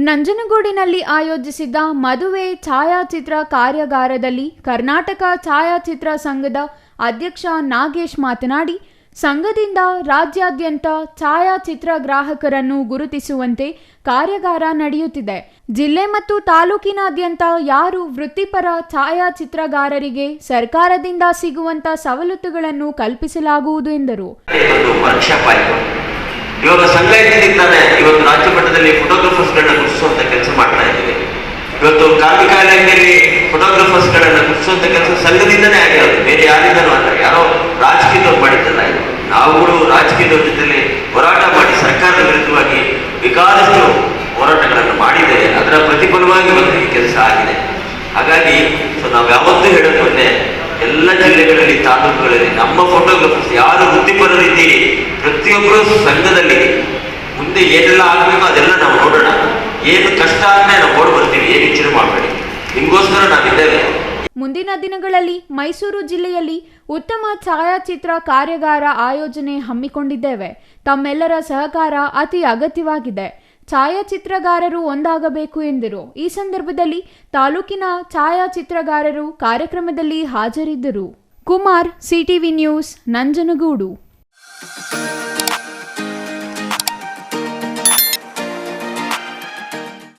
ನಂಜನಗೂಡಿನಲ್ಲಿ ಆಯೋಜಿಸಿದ್ದ ಮದುವೆ ಛಾಯಾಚಿತ್ರ ಕಾರ್ಯಾಗಾರದಲ್ಲಿ ಕರ್ನಾಟಕ ಛಾಯಾಚಿತ್ರ ಸಂಘದ ಅಧ್ಯಕ್ಷ ನಾಗೇಶ್ ಮಾತನಾಡಿ ಸಂಘದಿಂದ ರಾಜ್ಯಾದ್ಯಂತ ಛಾಯಾಚಿತ್ರ ಗ್ರಾಹಕರನ್ನು ಗುರುತಿಸುವಂತೆ ಕಾರ್ಯಾಗಾರ ನಡೆಯುತ್ತಿದೆ. ಜಿಲ್ಲೆ ಮತ್ತು ತಾಲೂಕಿನಾದ್ಯಂತ ಯಾರು ವೃತ್ತಿಪರ ಛಾಯಾಚಿತ್ರಗಾರರಿಗೆ ಸರ್ಕಾರದಿಂದ ಸಿಗುವಂತ ಸವಲತ್ತುಗಳನ್ನು ಕಲ್ಪಿಸಲಾಗುವುದು ಎಂದರು. ಇವಾಗ ಸಂಘ ಇದ್ದಿದ್ದಾನೆ ಇವತ್ತು ರಾಜ್ಯ ಮಟ್ಟದಲ್ಲಿ ಫೋಟೋಗ್ರಾಫರ್ಸ್ಗಳನ್ನ ಗುರುತಿಸುವಂತ ಕೆಲಸ ಮಾಡ್ತಾ ಇದ್ದೀವಿ. ಇವತ್ತು ಕಾರ್ಮಿಕ ಇಲಾಖೆಯಲ್ಲಿ ಫೋಟೋಗ್ರಫರ್ಸ್ಗಳನ್ನ ಗುರುತಿಸುವಂತ ಕೆಲಸ ಸಂಘದಿಂದನೇ ಆಗಿರೋದು ಅದರ ನಮ್ಮ ಈ ಕೆಲಸ ಆಗಿದೆ. ಹಾಗಾಗಿ ಸೊ ನಾವು ಯಾವತ್ತೂ ಹೇಳೋದು ಒಂದೇ, ಎಲ್ಲ ಜಿಲ್ಲೆಗಳಲ್ಲಿ ತಾಲೂಕುಗಳಲ್ಲಿ ನಮ್ಮ ಫೋಟೋಗ್ರಫರ್ಸ್ ಯಾರು ವೃತ್ತಿಪರರಿದ್ದೀರಿ, ಪ್ರತಿಯೊಬ್ಬರು ಸಂಘದಲ್ಲಿ ಮುಂದೆ ಏನೆಲ್ಲ ಆಗಬೇಕು ಅದೆಲ್ಲ ನಾವು ನೋಡೋಣ. ಏನು ಕಷ್ಟ ಅಂದ್ರೆ ನಾವು ಓಡ್ ಬರ್ತೀವಿ, ಏನು ಇಚ್ಛೆ ಮಾಡಬೇಡಿ. ನಿಮಗೋಸ್ಕರ ನಾವಿದ್ದೇವೆ ಮುಂದಿನ ದಿನಗಳಲ್ಲಿ ಮೈಸೂರು ಜಿಲ್ಲೆಯಲ್ಲಿ ಉತ್ತಮ ಛಾಯಾಚಿತ್ರ ಕಾರ್ಯಾಗಾರ ಆಯೋಜನೆ ಹಮ್ಮಿಕೊಂಡಿದ್ದೇವೆ. ತಮ್ಮೆಲ್ಲರ ಸಹಕಾರ ಅತಿ ಅಗತ್ಯವಾಗಿದೆ. ಛಾಯಾಚಿತ್ರಗಾರರು ಒಂದಾಗಬೇಕು ಎಂದರು. ಈ ಸಂದರ್ಭದಲ್ಲಿ ತಾಲೂಕಿನ ಛಾಯಾಚಿತ್ರಗಾರರು ಕಾರ್ಯಕ್ರಮದಲ್ಲಿ ಹಾಜರಿದ್ದರು. Kumar CTV news Nanjangud.